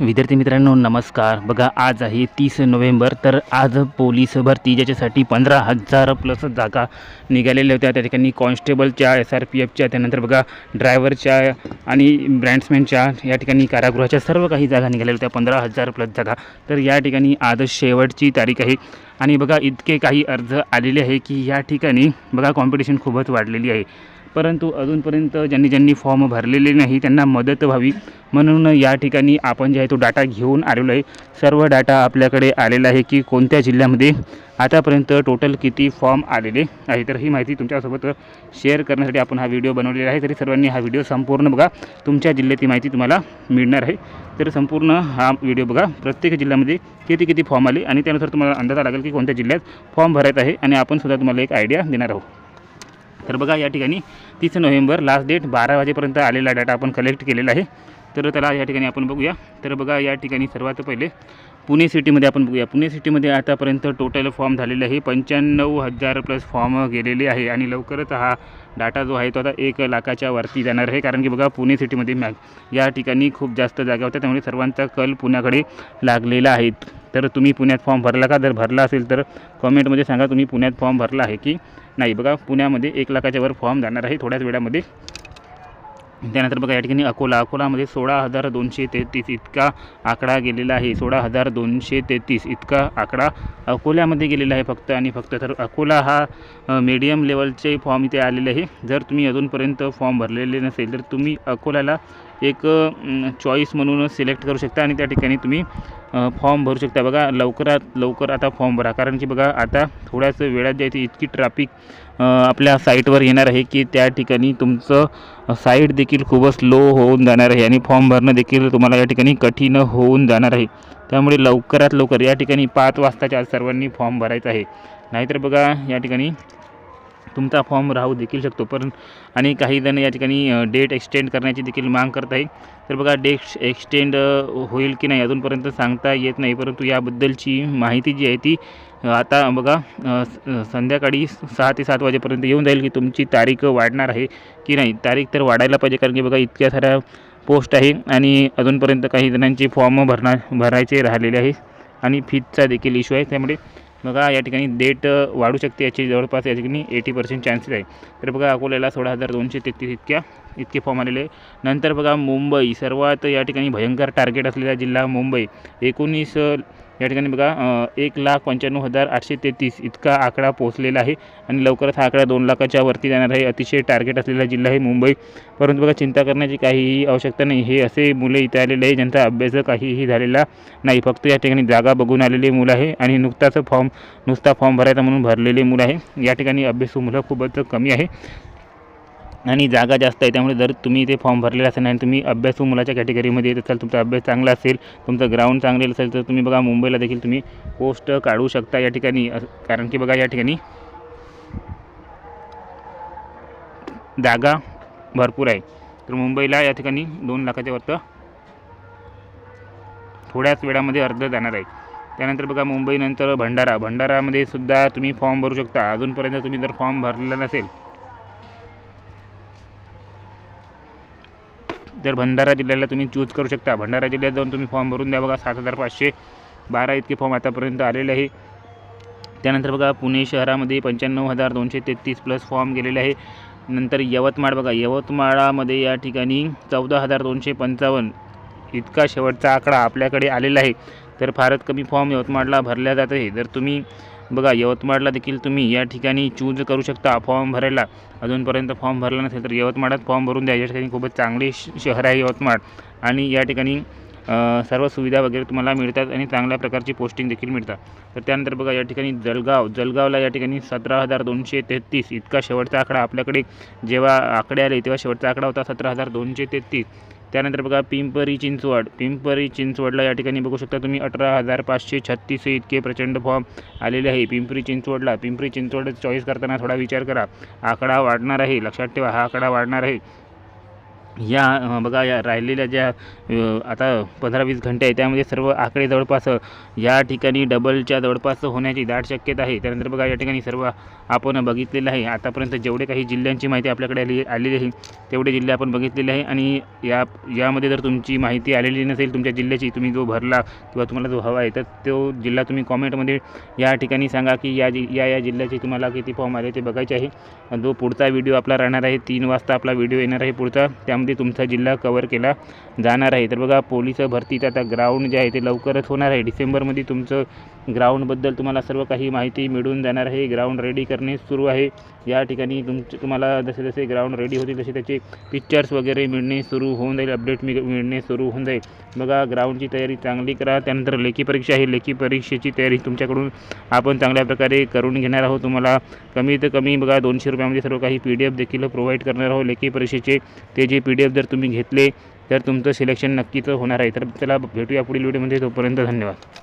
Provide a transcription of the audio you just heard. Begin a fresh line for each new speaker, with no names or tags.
विद्यार्थी मित्रांनो नमस्कार. बघा आज आहे तीस नोव्हेंबर तर आज पोलीस भरती ज्याच्यासाठी पंधरा हजार प्लस जागा निघालेल्या होत्या. त्या ठिकाणी कॉन्स्टेबलच्या एस आर पी एफच्या त्यानंतर बघा ड्रायव्हरच्या आणि ब्रँड्समॅनच्या या ठिकाणी कारागृहाच्या सर्व काही जागा निघालेल्या होत्या पंधरा हजार प्लस जागा. तर या ठिकाणी आज शेवटची तारीख आहे. आणि बघा इतके काही अर्ज आलेले आहे की या ठिकाणी बघा कॉम्पिटिशन खूपच वाढलेली आहे. परंतु अजूनपर्यंत ज्यांनी ज्यांनी फॉर्म भरलेले नाही त्यांना मदत व्हावी. म्हणून या ठिकाणी आपण जे आहे तो डाटा घेऊन आलेलो आहे. सर्व डाटा आपल्याकडे आलेला आहे की कोणत्या जिल्ह्यामध्ये आतापर्यंत टोटल किती फॉर्म आलेले आहे. तर ही माहिती तुमच्यासोबत शेअर करण्यासाठी आपण हा व्हिडिओ बनवलेला आहे. तरी सर्वांनी हा व्हिडिओ संपूर्ण बघा. तुमच्या जिल्ह्याची माहिती तुम्हाला मिळणार आहे. तर संपूर्ण हा व्हिडिओ बघा. प्रत्येक जिल्ह्यामध्ये किती किती फॉर्म आले आणि त्यानुसार तुम्हाला अंदाजा लागेल की कोणत्या जिल्ह्यात फॉर्म भरायचा आहे आणि आपण सुद्धा तुम्हाला एक आयडिया देणार आहोत. तर बघा या ठिकाणी तीस नोव्हेंबर लास्ट डेट बारा वाजेपर्यंत आलेला डाटा आपण कलेक्ट केलेला आहे. तर त्याला या ठिकाणी आपण बघूया. तर बघा या ठिकाणी सर्वात पहिले पुणे सिटीमध्ये आपण बघूया. पुणे सिटीमध्ये आतापर्यंत टोटल फॉर्म झालेले आहे. पंच्याण्णव हजार प्लस फॉर्म गेलेले आहे. आणि लवकरच हा डाटा जो आहे तो आता एक लाखाच्या वरती जाणार आहे. कारण की बघा पुणे सिटीमध्ये मॅग या ठिकाणी खूप जास्त जागा होत्या. त्यामुळे सर्वांचा कल पुण्याकडे लागलेला आहे. तर तुम्ही पुण्यात फॉर्म भरला का? जर भरला असेल तर कॉमेंटमध्ये सांगा तुम्ही पुण्यात फॉर्म भरला आहे की नाही बघा पुण्यामध्ये एक लाखाच्या वर फॉर्म जाणार आहे थोड्याच वेळामध्ये. त्यानंतर बघा या ठिकाणी अकोला. अकोलामध्ये सोळा हजार दोनशे तेहतीस इतका आकडा गेलेला आहे. सोळा हजार दोनशे तेहतीस इतका आकडा अकोल्यामध्ये गेलेला आहे फक्त आणि फक्त तर अकोला हा मीडियम लेवलचे फॉर्म इथे आलेले आहे. जर तुम्ही अजूनपर्यंत फॉर्म भरलेले नसेल तर तुम्ही अकोल्याला एक चॉईस म्हणून सिलेक्ट करू शकता आणि त्या ठिकाणी तुम्ही फॉर्म भरू शकता. बघा लवकरात लवकर आता फॉर्म भरा. कारण की बघा आता थोड्याच वेळात जे आहे इतकी ट्रॅफिक आपल्या साईटवर येणार आहे की त्या ठिकाणी तुमचं साईट देखील खूपच लो होऊन जाणार आहे आणि फॉर्म भरणं देखील तुम्हाला या ठिकाणी कठीण होऊन जाणार आहे. त्यामुळे लवकरात लवकर या ठिकाणी पाच वाजताच्या आज सर्वांनी फॉर्म भरायचा आहे. नाहीतर बघा या ठिकाणी तुमचा फॉर्म राहू देखील शकतो. पण आणि काही जण या ठिकाणी डेट एक्सटेंड करण्याची देखील माग करत आहे. तर बघा डेट एक्सटेंड होईल की नाही अजूनपर्यंत सांगता येत नाही. परंतु याबद्दलची माहिती जी आहे ती आता बघा संध्याकाळी सहा ते सात वाजेपर्यंत येऊन जाईल की तुमची तारीख वाढणार आहे की नाही. तारीख तर वाढायला पाहिजे कारण की बघा इतक्या साऱ्या पोस्ट आहे आणि अजूनपर्यंत काही जणांचे फॉर्म भरणार भरायचे राहिलेले आहे. आणि फीजचा देखील इश्यू आहे. त्यामुळे बघा या ठिकाणी डेट वाढू शकते याची जवळपास या ठिकाणी एटी पर्सेंट चान्सेस आहे. तर बघा अकोल्याला सोळा हजार दोनशे तेहतीस इतक्या इतके फॉर्म आलेले नंतर बघा मुंबई सर्वात या ठिकाणी भयंकर टार्गेट असलेला जिल्हा मुंबई. एकोणीस या ठिकाणी बघा एक लाख पंच्याण्णव हजार आठशे तेहतीस इतका आकडा पोहोचलेला आहे आणि लवकरच हा आकडा दोन लाखाच्या वरती जाणार आहे. अतिशय टार्गेट असलेला जिल्हा आहे मुंबई. परंतु बघा चिंता करण्याची काहीही आवश्यकता नाही. हे असे मुले इथे आलेले आहे ज्यांचा अभ्यास काहीही झालेला नाही. फक्त या ठिकाणी जागा बघून आलेले मुलं आहे आणि नुकताच फॉर्म नुसता फॉर्म भरायचा म्हणून भरलेले मुलं आहे. या ठिकाणी अभ्यासू मुलं खूपच कमी आहे. आणि जागा जास्त आहे त्यामुळे जर तुम्ही इथे फॉर्म भरलेला असेल आणि तुम्ही अभ्यासू मुलाच्या कॅटेगरीमध्ये येत असाल तुमचा अभ्यास चांगला असेल तुमचं ग्राउंड चांगले असेल तर तुम्ही बघा मुंबईला देखील तुम्ही पोस्ट काढू शकता या ठिकाणी. कारण की बघा या ठिकाणी जागा भरपूर आहे. तर मुंबईला या ठिकाणी दोन लाखाच्या वरतं थोड्याच वेळामध्ये अर्ज जाणार आहे. त्यानंतर बघा मुंबईनंतर भंडारा. भंडारामध्ये सुद्धा तुम्ही फॉर्म भरू शकता. अजूनपर्यंत तुम्ही जर फॉर्म भरलेला नसेल तर भंडारा जिल्ह्याला तुम्ही चूज करू शकता. भंडारा जिल्ह्यात जाऊन तुम्ही फॉर्म भरून द्या बघा सात हजार पाचशे बारा इतके फॉर्म आतापर्यंत आलेले आहे. त्यानंतर बघा पुणे शहरामध्ये पंच्याण्णव हजार दोनशे तेहतीस प्लस फॉर्म गेलेले आहे. नंतर यवतमाळ बघा यवतमाळामध्ये या ठिकाणी चौदा हजार दोनशे पंचावन्न इतका शेवटचा आकडा आपल्याकडे आलेला आहे. तर फारच कमी फॉर्म यवतमाळला भरल्या जात आहे. जर तुम्ही बघा यवतमाळला देखील तुम्ही या ठिकाणी चूज करू शकता फॉर्म भरायला. अजूनपर्यंत फॉर्म भरला नसेल तर यवतमाळात फॉर्म भरून द्या. या ठिकाणी खूपच चांगले शहर आहे यवतमाळ. आणि या ठिकाणी सर्व सुविधा वगैरे तुम्हाला मिळतात आणि चांगल्या प्रकारची पोस्टिंग देखील मिळतात. तर त्यानंतर बघा या ठिकाणी जळगाव. जळगावला या ठिकाणी सतरा हजार दोनशे तेहतीस. इतका शेवटचा आकडा आपल्याकडे जेव्हा आकडे आले तेव्हा शेवटचा आकडा होता सतरा हजार दोनशे तेहतीस. त्यानंतर बघा पिंपरी चिंचवड. पिंपरी चिंचवडला या ठिकाणी बघू शकता तुम्ही अठरा हजार पाचशे छत्तीस इतके प्रचंड फॉर्म आलेले आहे. पिंपरी चिंचवडला पिंपरी चिंचवड चॉईस करताना थोडा विचार करा. आकडा वाढणार आहे लक्षात ठेवा हा आकडा वाढणार आहे. या बघा या राहिलेल्या ज्या आता पंधरा वीस घंटे आहे त्यामध्ये सर्व आकडे जवळपास या ठिकाणी डबलच्या जवळपास होण्याची दाट शक्यता आहे. त्यानंतर बघा या ठिकाणी सर्व आपण बघितलेलं आहे. आतापर्यंत जेवढे काही जिल्ह्यांची माहिती आपल्याकडे आली आलेली आहे तेवढे जिल्हे आपण बघितलेले आहे. आणि या यामध्ये जर तुमची माहिती आलेली नसेल तुमच्या जिल्ह्याची तुम्ही जो भरला किंवा तुम्हाला जो हवा आहे तर तो जिल्हा तुम्ही कॉमेंटमध्ये या ठिकाणी सांगा की या जि या या जिल्ह्याचे तुम्हाला किती फॉर्म आले ते बघायचे आहे. आणि जो पुढचा व्हिडिओ आपला राहणार आहे तीन वाजता आपला व्हिडिओ येणार आहे पुढचा. त्यामध्ये तुमचा जिल्हा कवर केला जाणार आहे. तर बघा पोलीस भरतीचं आता ग्राउंड जे आहे ते लवकरच होणार आहे. डिसेंबरमध्ये तुमचं ग्राउंडबद्दल तुम्हाला सर्व काही माहिती मिळून जाणार आहे. ग्राउंड रेडी करणे सुरू आहे. या ठिकाणी तुमचे तुम्हाला जसे जसे ग्राउंड रेडी होतील तसे त्याचे पिक्चर्स वगैरे मिळणे सुरू होऊन जाईल. अपडेट मिळ मिळणे सुरू होऊन जाईल. बघा ग्राउंडची तयारी चांगली करा. त्यानंतर लेखी परीक्षा आहे. लेखी परीक्षेची तयारी तुमच्याकडून आपण चांगल्या प्रकारे करून घेणार आहोत. तुम्हाला कमीत कमी बघा दोनशे रुपयामध्ये सर्व काही पी डी एफ देखील प्रोव्हाइड करणार आहोत. लेखी परीक्षेचे ते जे पी डी एफ जर तुम्ही घेतले तर तुमचं सिलेक्शन नक्कीच होणार आहे. तर चला भेटूया पुढील व्हिडिओमध्ये तोपर्यंत धन्यवाद.